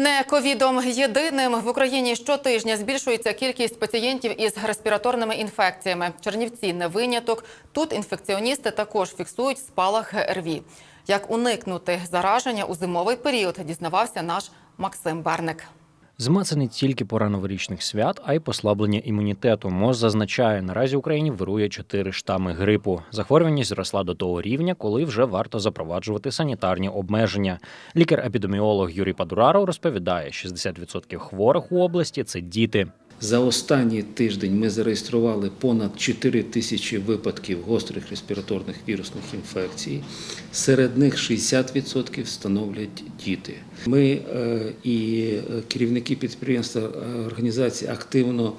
Не ковідом єдиним в Україні щотижня збільшується кількість пацієнтів із респіраторними інфекціями. Чернівці не виняток. Тут інфекціоністи також фіксують спалах ГРВІ. Як уникнути зараження у зимовий період, дізнавався наш Максим Берник. Зима це не тільки пора новорічних свят, а й послаблення імунітету. МОЗ зазначає, наразі Україні вирує чотири штами грипу. Захворюваність зросла до того рівня, коли вже варто запроваджувати санітарні обмеження. Лікар-епідеміолог Юрій Падураров розповідає, 60% хворих у області це діти. За останній тиждень ми зареєстрували понад 4 тисячі випадків гострих респіраторних вірусних інфекцій. Серед них 60% становлять діти. Ми е, і е, керівники підприємства е, організації активно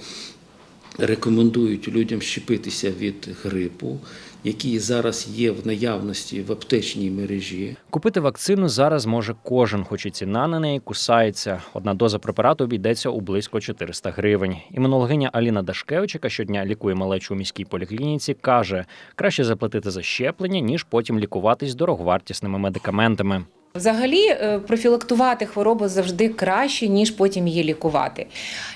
рекомендують людям щепитися від грипу, який зараз є в наявності в аптечній мережі. Купити вакцину зараз може кожен, хоч і ціна на неї кусається. Одна доза препарату обійдеться у близько 400 гривень. Імунологиня Аліна Дашкевич, яка щодня лікує малечу у міській поліклініці, каже, краще заплатити за щеплення, ніж потім лікуватись дороговартісними медикаментами. Взагалі, е, профілактувати хворобу завжди краще, ніж потім її лікувати.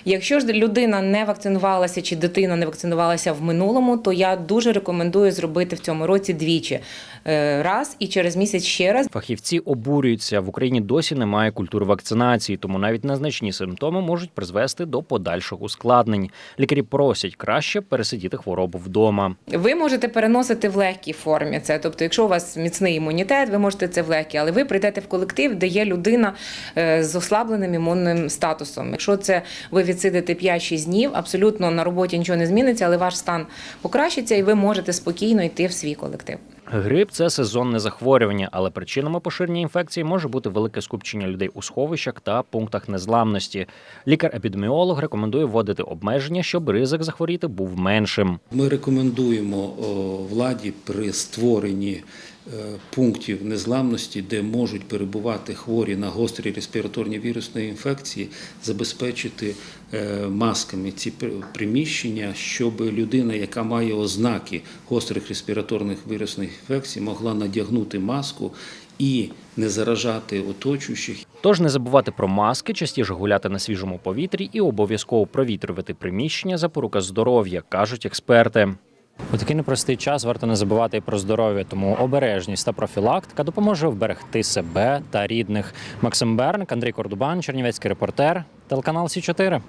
Якщо ж людина не вакцинувалася чи дитина не вакцинувалася в минулому, то я дуже рекомендую зробити в цьому році двічі Е, раз і через місяць ще раз. Фахівці обурюються в Україні досі немає культури вакцинації, тому навіть незначні симптоми можуть призвести до подальших ускладнень. Лікарі просять краще пересидіти хворобу вдома. Ви можете переносити в легкій формі це. Тобто, якщо у вас міцний імунітет, ви можете це в легкій, але ви прийдете в колектив, де є людина е, з ослабленим імунним статусом. Якщо це ви відсидите 5-6 днів, абсолютно на роботі нічого не зміниться, але ваш стан покращиться, і ви можете спокійно йти в свій колектив. Грип це сезонне захворювання, але причинами поширення інфекції може бути велике скупчення людей у сховищах та пунктах незламності. Лікар-епідеміолог рекомендує вводити обмеження, щоб ризик захворіти був меншим. Ми рекомендуємо о, владі при створенні пунктів незламності, де можуть перебувати хворі на гострі респіраторні вірусні інфекції, забезпечити е, масками ці пр- приміщення, щоб людина, яка має ознаки гострих респіраторних вірусних інфекцій, могла надягнути маску і не заражати оточуючих. Тож не забувати про маски, частіше гуляти на свіжому повітрі і обов'язково провітрювати приміщення запорука здоров'я, кажуть експерти. У такий непростий час варто не забувати і про здоров'я, тому обережність та профілактика допоможе вберегти себе та рідних. Максим Берник, Андрій Кордубан, Чернівецький репортер, телеканал Сі 4